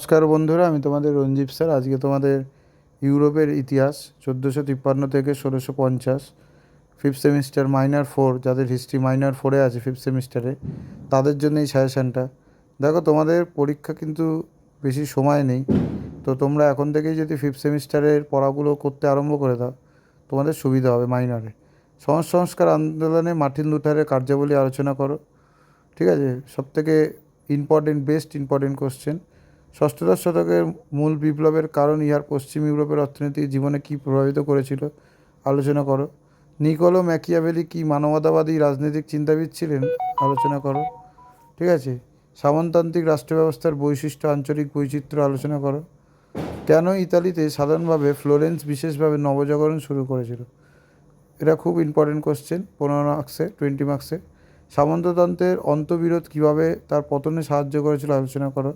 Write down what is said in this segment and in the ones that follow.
নমস্কার বন্ধুরা, আমি তোমাদের রঞ্জীব স্যার। আজকে তোমাদের ইউরোপের ইতিহাস, চোদ্দোশো তিপ্পান্ন থেকে ষোলোশো পঞ্চাশ ফিফথ সেমিস্টার মাইনার ফোর যাদের হিস্ট্রি মাইনার ফোরে আছে ফিফথ সেমিস্টারে তাদের জন্য এই সাজেশানটা দেখো, তোমাদের পরীক্ষা কিন্তু বেশি সময় নেই। তো তোমরা এখন থেকেই যদি ফিফথ সেমিস্টারের পড়াগুলো করতে আরম্ভ করে দাও, তোমাদের সুবিধা হবে মাইনারে সমাজ সংস্কার আন্দোলনে মার্টিন লুথারের কার্যাবলী আলোচনা করো, ঠিক আছে? সবথেকে ইম্পর্টেন্ট বেস্ট ইম্পর্টেন্ট কোশ্চেন ষষ্ঠদশ শতকের মূল বিপ্লবের কারণ ইহার পশ্চিম ইউরোপের অর্থনৈতিক জীবনে কী প্রভাবিত করেছিল? আলোচনা করো। নিকোলো ম্যাকিয়াভেলি কি মানবতাবাদী রাজনৈতিক চিন্তাবিদ ছিলেন? আলোচনা করো। ঠিক আছে। সামন্ততান্ত্রিক রাষ্ট্র ব্যবস্থার বৈশিষ্ট্য, আঞ্চলিক বৈচিত্র্য আলোচনা করো। কেন ইতালিতে সাধারণভাবে ফ্লোরেন্স বিশেষভাবে নবজাগরণ শুরু করেছিল? এটা খুব ইম্পর্টেন্ট কোশ্চেন পনেরো মার্কসে টোয়েন্টি মার্কসে সামন্ততন্ত্রের অন্তবিরোধ কীভাবে তার পতনে সাহায্য করেছিল? আলোচনা করো।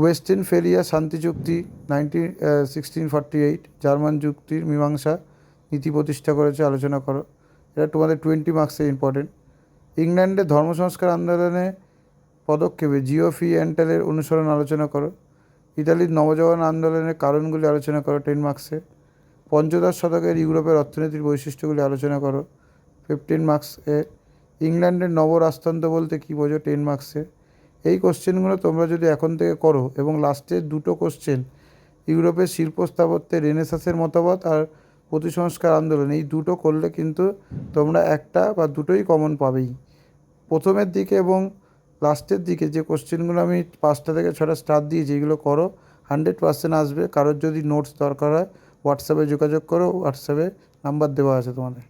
ওয়েস্টার্ন ফেরিয়া শান্তি চুক্তি নাইনটিন সিক্সটিন এইট জার্মান যুক্তির মীমাংসা নীতি প্রতিষ্ঠা করেছে, আলোচনা করো। এটা তোমাদের টোয়েন্টি মার্কসে ইম্পর্টেন্ট ইংল্যান্ডে ধর্ম সংস্কার আন্দোলনে পদক্ষেপে জিও ফি অ্যান্টেলের অনুসরণ আলোচনা করো। ইতালির নবজাগরণ আন্দোলনের কারণগুলি আলোচনা করো টেন মার্কসে পঞ্চদশ শতকের ইউরোপের অর্থনীতির বৈশিষ্ট্যগুলি আলোচনা করো। ফিফটিন মার্কস ইংল্যান্ডের নব রাজতন্ত্র বলতে কী বোঝো টেন মার্কসে এই কোশ্চেনগুলো তোমরা যদি এখন থেকে করো এবং লাস্টের দুটো কোশ্চেন, ইউরোপের শিল্প স্থাপত্যে রেনেসাসের মতবাদ আর প্রতিসংস্কার আন্দোলন, এই দুটো করলে কিন্তু তোমরা একটা বা দুটোই কমন পাবেই। প্রথমের দিকে এবং লাস্টের দিকে যে কোশ্চেনগুলো আমি পাঁচটা থেকে ছটা স্টার দিয়েছি এগুলো করো হান্ড্রেড পার্সেন্ট আসবে। কারোর যদি নোটস দরকার হয় হোয়াটসঅ্যাপে যোগাযোগ করো হোয়াটসঅ্যাপে নাম্বার দেওয়া আছে তোমাদের।